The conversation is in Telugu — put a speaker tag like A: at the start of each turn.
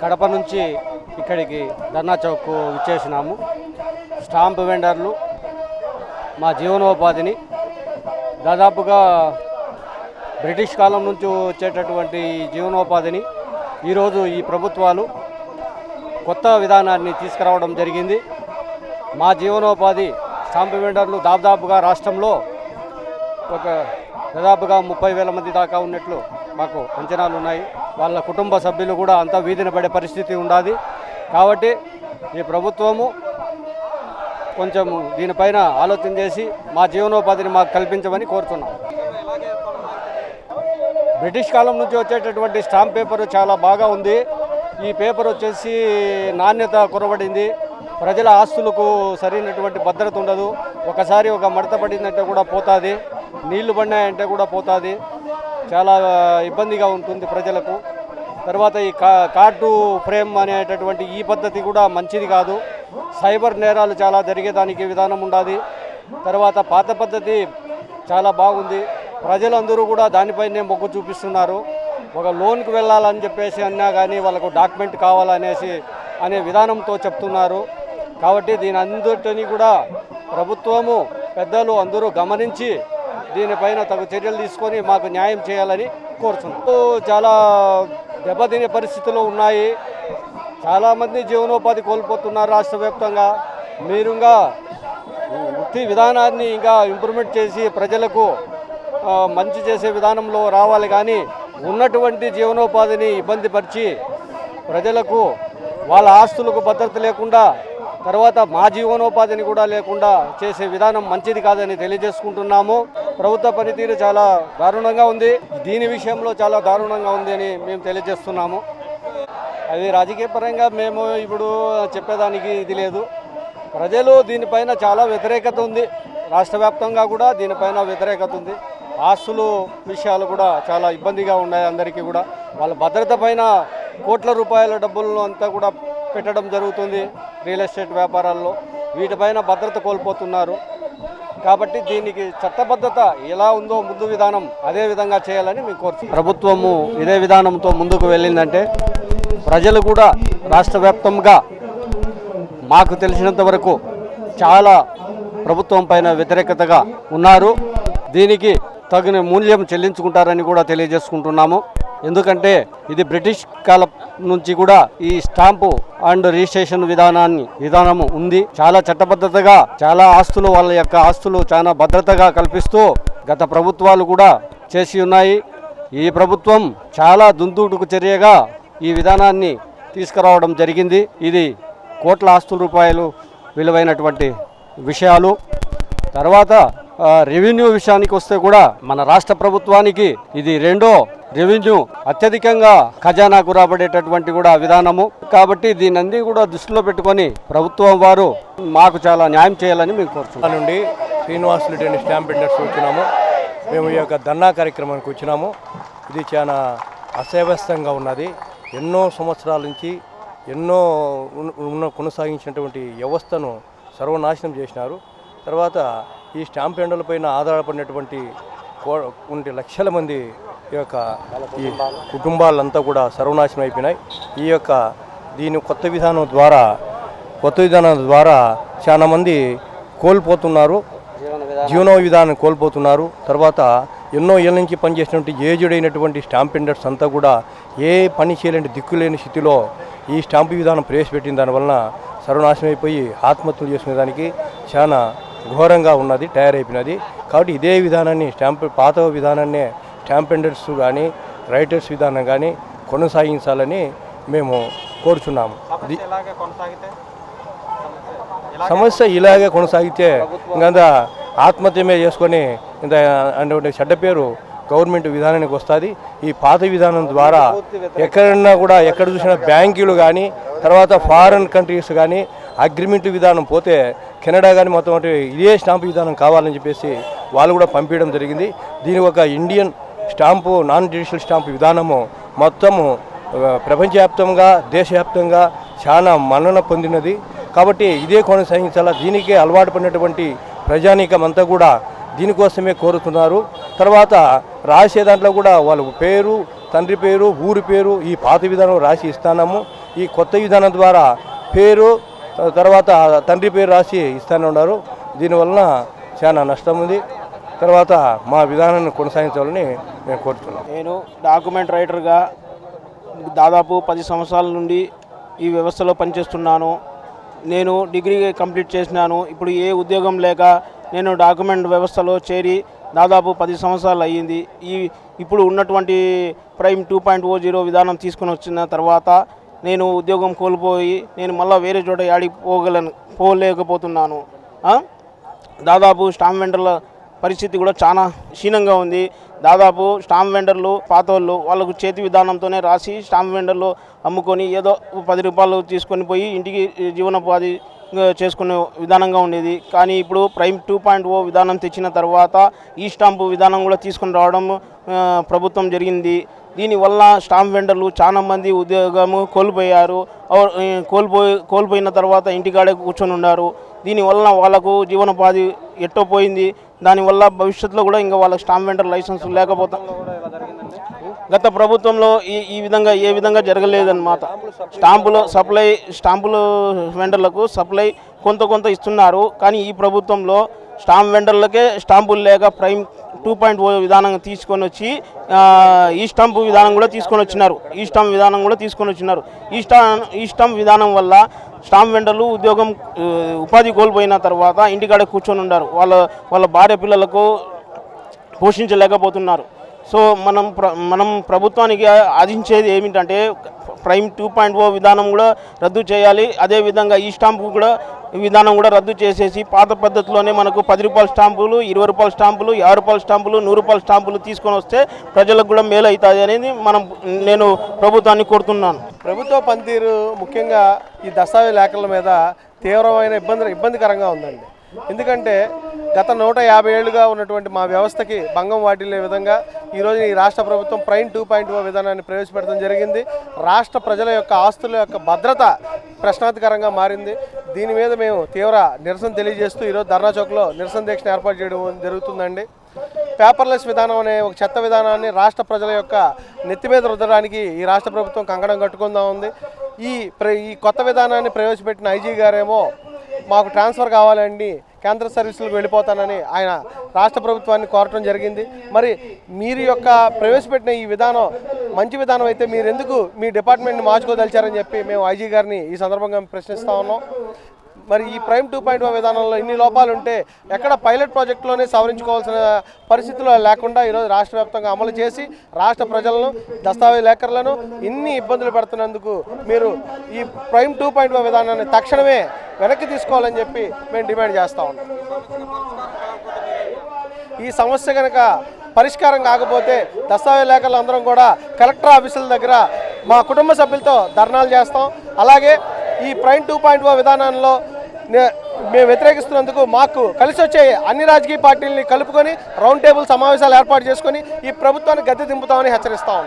A: కడప నుంచి ఇక్కడికి ధర్నా చౌక్ విచ్చేసినాము. స్టాంప్ వెండర్లు మా జీవనోపాధిని. దాదాపుగా బ్రిటిష్ కాలం నుంచి వచ్చేటటువంటి జీవనోపాధిని ఈరోజు ఈ ప్రభుత్వాలు కొత్త విధానాన్ని తీసుకురావడం జరిగింది. మా జీవనోపాధి స్టాంప్ వెండర్లు దాదాపుగా రాష్ట్రంలో ఒక దాదాపుగా ముప్పై వేల మంది దాకా ఉన్నట్లు మాకు అంచనాలు ఉన్నాయి. వాళ్ళ కుటుంబ సభ్యులు కూడా అంతా వీధిన పడే పరిస్థితి ఉండాది. కాబట్టి ఈ ప్రభుత్వము కొంచెం దీనిపైన ఆలోచన చేసి మా జీవనోపాధిని మాకు కల్పించమని కోరుతున్నాం. బ్రిటిష్ కాలం నుంచి వచ్చేటటువంటి స్టాంప్ పేపర్ చాలా బాగా ఉంది. ఈ పేపర్ వచ్చేసి నాణ్యత కొరబడింది ప్రజల ఆస్తులకు సరైనటువంటి భద్రత ఉండదు. ఒకసారి ఒక మడత పడిందంటే కూడా పోతుంది. నీళ్ళు పడినాయంటే కూడా పోతుంది. చాలా ఇబ్బందిగా ఉంటుంది ప్రజలకు. తర్వాత ఈ కా కార్డు ఫ్రేమ్ అనేటటువంటి ఈ పద్ధతి కూడా మంచిది కాదు. సైబర్ నేరాలు చాలా జరిగేదానికి విధానం ఉండాలి తర్వాత పాత పద్ధతి చాలా బాగుంది. ప్రజలందరూ కూడా దానిపైనే మొగ్గు చూపిస్తున్నారు. ఒక లోన్కి వెళ్ళాలని చెప్పేసి అన్నా కానీ వాళ్ళకు డాక్యుమెంట్ కావాలనేసి అనే విధానంతో చెప్తున్నారు. కాబట్టి దీని అందరినీ కూడా ప్రభుత్వము పెద్దలు అందరూ గమనించి దీనిపైన తగు చర్యలు తీసుకొని మాకు న్యాయం చేయాలని కోరుతున్నాం చాలా దెబ్బతినే పరిస్థితులు ఉన్నాయి. చాలామంది జీవనోపాధి కోల్పోతున్నారు రాష్ట్ర వ్యాప్తంగా. మీరుగా వృత్తి విధానాన్ని ఇంకా ఇంప్రూవ్మెంట్ చేసి ప్రజలకు మంచి చేసే విధానంలో రావాలి కానీ ఉన్నటువంటి జీవనోపాధిని ఇబ్బంది పరిచి ప్రజలకు వాళ్ళ ఆస్తులకు భద్రత లేకుండా తర్వాత మా జీవనోపాధిని కూడా లేకుండా చేసే విధానం మంచిది కాదని తెలియజేసుకుంటున్నాము. ప్రభుత్వ పనితీరు చాలా దారుణంగా ఉంది. దీని విషయంలో చాలా దారుణంగా ఉంది అని మేము తెలియజేస్తున్నాము. అది రాజకీయ పరంగా మేము ఇప్పుడు చెప్పేదానికి ఇది లేదు. ప్రజలు దీనిపైన చాలా వ్యతిరేకత ఉంది. రాష్ట్ర వ్యాప్తంగా కూడా దీనిపైన వ్యతిరేకత ఉంది. ఆస్తులు విషయాలు కూడా చాలా ఇబ్బందిగా ఉన్నాయి అందరికీ కూడా. వాళ్ళ భద్రత పైన కోట్ల రూపాయల డబ్బులను అంతా కూడా పెట్టడం జరుగుతుంది. రియల్ ఎస్టేట్ వ్యాపారాల్లో వీటిపైన భద్రత కోల్పోతున్నారు. కాబట్టి దీనికి చట్టబద్ధత ఎలా ఉందో ముందు విధానం అదే విధంగా చేయాలని మేము కోరుతున్నాం. ప్రభుత్వము ఇదే విధానంతో ముందుకు వెళ్ళిందంటే ప్రజలు కూడా రాష్ట్ర వ్యాప్తంగా మాకు తెలిసినంత వరకు చాలా ప్రభుత్వం పైన వ్యతిరేకతగా ఉన్నారు. దీనికి తగిన మూల్యం చెల్లించుకుంటారని కూడా తెలియజేసుకుంటున్నాము. ఎందుకంటే ఇది బ్రిటిష్ కాలం నుంచి కూడా ఈ స్టాంపు అండ్ రిజిస్ట్రేషన్ విధానాన్ని విధానము ఉంది. చాలా చట్టబద్ధతగా చాలా ఆస్తులు వాళ్ళ యొక్క ఆస్తులు చాలా భద్రతగా కల్పిస్తూ గత ప్రభుత్వాలు కూడా చేసి ఉన్నాయి. ఈ ప్రభుత్వం చాలా దుందుడుకు చర్యగా ఈ విధానాన్ని తీసుకురావడం జరిగింది. ఇది కోట్ల ఆస్తుల రూపాయలు విలువైనటువంటి విషయాలు. తర్వాత రెవెన్యూ విషయానికి వస్తే కూడా మన రాష్ట్ర ప్రభుత్వానికి ఇది రెండో రెవెన్యూ అత్యధికంగా ఖజానాకు రాబడేటటువంటి కూడా విధానము. కాబట్టి దీన్ని కూడా దృష్టిలో పెట్టుకొని ప్రభుత్వం వారు మాకు చాలా న్యాయం చేయాలని మేము కోరుతున్నాం
B: నుండి శ్రీనివాస్ స్టాంప్ పెండర్స్ వచ్చినాము. మేము ఈ యొక్క ధర్నా కార్యక్రమానికి వచ్చినాము. ఇది చాలా అసవ్యస్తంగా ఉన్నది. ఎన్నో సంవత్సరాల నుంచి ఎన్నో ఉన్న కొనసాగించినటువంటి వ్యవస్థను సర్వనాశనం చేసినారు. తర్వాత ఈ స్టాంప్ ఎండలపైన ఆధారపడినటువంటి కొన్ని లక్షల మంది ఈ యొక్క ఈ కుటుంబాలంతా కూడా సర్వనాశనం అయిపోయినాయి. ఈ యొక్క దీని కొత్త విధానం ద్వారా కొత్త విధానం ద్వారా చాలామంది కోల్పోతున్నారు. జీవన విధానం కోల్పోతున్నారు. తర్వాత ఎన్నో ఏళ్ళ నుంచి పనిచేసినటువంటి ఏజుడైనటువంటి స్టాంప్ పెండర్స్ అంతా కూడా ఏ పని చేయలేని దిక్కులేని స్థితిలో ఈ స్టాంపు విధానం ప్రవేశపెట్టిన దానివలన సర్వనాశనం అయిపోయి ఆత్మహత్యలు చేసుకునే దానికి చాలా ఘోరంగా ఉన్నది తయారైపోయినది. కాబట్టి ఇదే విధానాన్ని స్టాంప్ పాత విధానాన్నే స్టాంప్ పెండర్స్ కానీ రైటర్స్ విధానం కానీ కొనసాగించాలని మేము కోరుచున్నాము. సమస్య ఇలాగే కొనసాగితే ఇంకా ఆత్మహత్యమే చేసుకొని ఇంత అంటే చెడ్డ పేరు గవర్నమెంట్ విధానానికి వస్తుంది. ఈ పాత విధానం ద్వారా ఎక్కడన్నా కూడా ఎక్కడ చూసినా బ్యాంకులు కానీ తర్వాత ఫారెన్ కంట్రీస్ కానీ అగ్రిమెంట్ విధానం పోతే కెనడా కానీ మొత్తం అంటే ఇదే స్టాంపు విధానం కావాలని చెప్పేసి వాళ్ళు కూడా పంపించడం జరిగింది. దీని ఒక Indian stamp non judicial stamp విధానము మొత్తము ప్రపంచవ్యాప్తంగా దేశవ్యాప్తంగా చాలా మన్నన పొందినది. కాబట్టి ఇదే కొనసాగించాలా? దీనికే అలవాటు పడినటువంటి ప్రజానీకం అంతా కూడా దీనికోసమే కోరుతున్నారు. తర్వాత రాసే దాంట్లో కూడా వాళ్ళ పేరు తండ్రి పేరు ఊరి పేరు ఈ పాత విధానం రాసి ఇస్తాము ఈ కొత్త విధానం ద్వారా పేరు తర్వాత తండ్రి పేరు రాసి ఇస్తూనే ఉన్నారు. దీనివలన చాలా నష్టం ఉంది. తర్వాత మా విధానాన్ని కొనసాగించాలని మేము కోరుతున్నాం.
C: నేను డాక్యుమెంట్ రైటర్గా దాదాపు పది సంవత్సరాల నుండి ఈ వ్యవస్థలో పనిచేస్తున్నాను. నేను డిగ్రీ కంప్లీట్ చేసినాను. ఇప్పుడు ఏ ఉద్యోగం లేక నేను డాక్యుమెంట్ వ్యవస్థలో చేరి దాదాపు పది సంవత్సరాలు అయ్యింది. ఈ ఇప్పుడు ఉన్నటువంటి prime two point O zero విధానం తీసుకొని వచ్చిన తర్వాత నేను ఉద్యోగం కోల్పోయి నేను మళ్ళీ వేరే చోట యాడికి పోగలను పోలేకపోతున్నాను. దాదాపు స్టాంప్ వెండర్ల పరిస్థితి కూడా చాలా క్షీణంగా ఉంది. దాదాపు స్టాంప్ వెండర్లు పాతోళ్ళు వాళ్ళకు చేతి విధానంతోనే రాసి స్టాంప్ వెండర్లు అమ్ముకొని ఏదో పది రూపాయలు తీసుకొని పోయి ఇంటికి జీవనోపాధి చేసుకునే విధానంగా ఉండేది. కానీ ఇప్పుడు ప్రైమ్ టూ పాయింట్ ఓ విధానం తెచ్చిన తర్వాత ఈ స్టాంపు విధానం కూడా తీసుకొని రావడం ప్రభుత్వం జరిగింది. దీనివల్ల స్టాంప్ వెండర్లు చాలామంది ఉద్యోగము కోల్పోయారు. కోల్పోయి కోల్పోయిన తర్వాత ఇంటికాడే కూర్చొని ఉన్నారు దీనివల్ల వాళ్ళకు జీవనోపాధి ఎట్టో పోయింది. దానివల్ల భవిష్యత్తులో కూడా ఇంకా వాళ్ళకి స్టాంప్ వెండర్ లైసెన్స్ లేకపోతే గత ప్రభుత్వంలో ఈ ఈ విధంగా ఏ విధంగా జరగలేదన్నమాట. స్టాంపులు సప్లై స్టాంపులు వెండర్లకు సప్లై కొంత కొంత ఇస్తున్నారు. కానీ ఈ ప్రభుత్వంలో స్టాంప్ వెండర్లకే స్టాంపులు లేక ప్రైమ్ టూ పాయింట్ ఓ విధానం తీసుకొని వచ్చి ఈ స్టాంపు విధానం కూడా తీసుకొని వచ్చినారు. ఈ స్టాంప్ విధానం కూడా తీసుకొని వచ్చినారు. ఈ స్టా ఈ స్టాంప్ విధానం వల్ల స్టాంప్ వెండర్లు ఉద్యోగం ఉపాధి కోల్పోయిన తర్వాత ఇంటికాడ కూర్చొని ఉన్నారు వాళ్ళ వాళ్ళ భార్య పిల్లలకు పోషించలేకపోతున్నారు. సో మనం ప్ర మనం ప్రభుత్వానికి ఆదించేది ఏమిటంటే ప్రైమ్ టూ పాయింట్ ఓ విధానం కూడా రద్దు చేయాలి. అదేవిధంగా ఈ స్టాంపు కూడా విధానం కూడా రద్దు చేసేసి పాత పద్ధతిలోనే మనకు పది రూపాయల స్టాంపులు ఇరవై రూపాయల స్టాంపులు యాభై రూపాయల స్టాంపులు నూరు రూపాయల స్టాంపులు తీసుకొని వస్తే ప్రజలకు కూడా మేలు అవుతుంది అనేది మనం నేను ప్రభుత్వాన్ని కోరుతున్నాను.
D: ప్రభుత్వ పనితీరు ముఖ్యంగా ఈ దస్తావేజ్ లేఖల మీద తీవ్రమైన ఇబ్బంది ఇబ్బందికరంగా ఉందండి. ఎందుకంటే గత నూట యాభై ఏళ్ళుగా ఉన్నటువంటి మా వ్యవస్థకి భంగం వాటిల్లే విధంగా ఈరోజు ఈ రాష్ట్ర ప్రభుత్వం ప్రైమ్ టూ పాయింట్ ఓ విధానాన్ని ప్రవేశపెట్టడం జరిగింది. రాష్ట్ర ప్రజల యొక్క ఆస్తుల యొక్క భద్రత ప్రశ్నార్థకరంగా మారింది. దీని మీద మేము తీవ్ర నిరసన తెలియజేస్తూ ఈరోజు ధర్నా చౌక్లో నిరసన దీక్షను ఏర్పాటు చేయడం జరుగుతుందండి. పేపర్లెస్ విధానం అనే ఒక చెత్త విధానాన్ని రాష్ట్ర ప్రజల యొక్క నెత్తి మీద రుద్దడానికి ఈ రాష్ట్ర ప్రభుత్వం కంకణం కట్టుకుందా ఉంది. ఈ ప్ర- ఈ కొత్త విధానాన్ని ప్రవేశపెట్టిన ఐజీ గారేమో మాకు ట్రాన్స్ఫర్ కావాలండి కేంద్ర సర్వీసులకు వెళ్ళిపోతానని ఆయన రాష్ట్ర ప్రభుత్వాన్ని కోరటం జరిగింది. మరి మీరు యొక్క ప్రవేశపెట్టిన ఈ విధానం మంచి విధానం అయితే మీరు ఎందుకు మీ డిపార్ట్మెంట్ని మార్చుకోదలిచారని చెప్పి మేము ఐజీ గారిని ఈ సందర్భంగా ప్రశ్నిస్తా ఉన్నాం. మరి ఈ ప్రైమ్ టూ పాయింట్ విధానంలో ఇన్ని లోపాలు ఉంటే ఎక్కడ పైలట్ ప్రాజెక్టులోనే సవరించుకోవాల్సిన పరిస్థితులు లేకుండా ఈరోజు రాష్ట్ర వ్యాప్తంగా అమలు చేసి రాష్ట్ర ప్రజలను దస్తావేజ్ లేఖర్లను ఇన్ని ఇబ్బందులు పెడుతున్నందుకు మీరు ఈ ప్రైమ్ టూ పాయింట్ విధానాన్ని తక్షణమే వెనక్కి తీసుకోవాలని చెప్పి మేము డిమాండ్ చేస్తా ఉన్నాం. ఈ సమస్య కనుక పరిష్కారం కాకపోతే దస్తావేజ్ లేఖలు అందరం కూడా కలెక్టర్ ఆఫీసుల దగ్గర మా కుటుంబ సభ్యులతో ధర్నాలు చేస్తాం. అలాగే ఈ ప్రైమ్ టూ పాయింట్ ఓ విధానంలో మేము వ్యతిరేకిస్తున్నందుకు మాకు కలిసి వచ్చే అన్ని రాజకీయ పార్టీలని కలుపుకొని రౌండ్ టేబుల్ సమావేశాలు ఏర్పాటు చేసుకొని ఈ ప్రభుత్వాన్ని గద్దె దింపుతామని హెచ్చరిస్తా ఉన్నాం.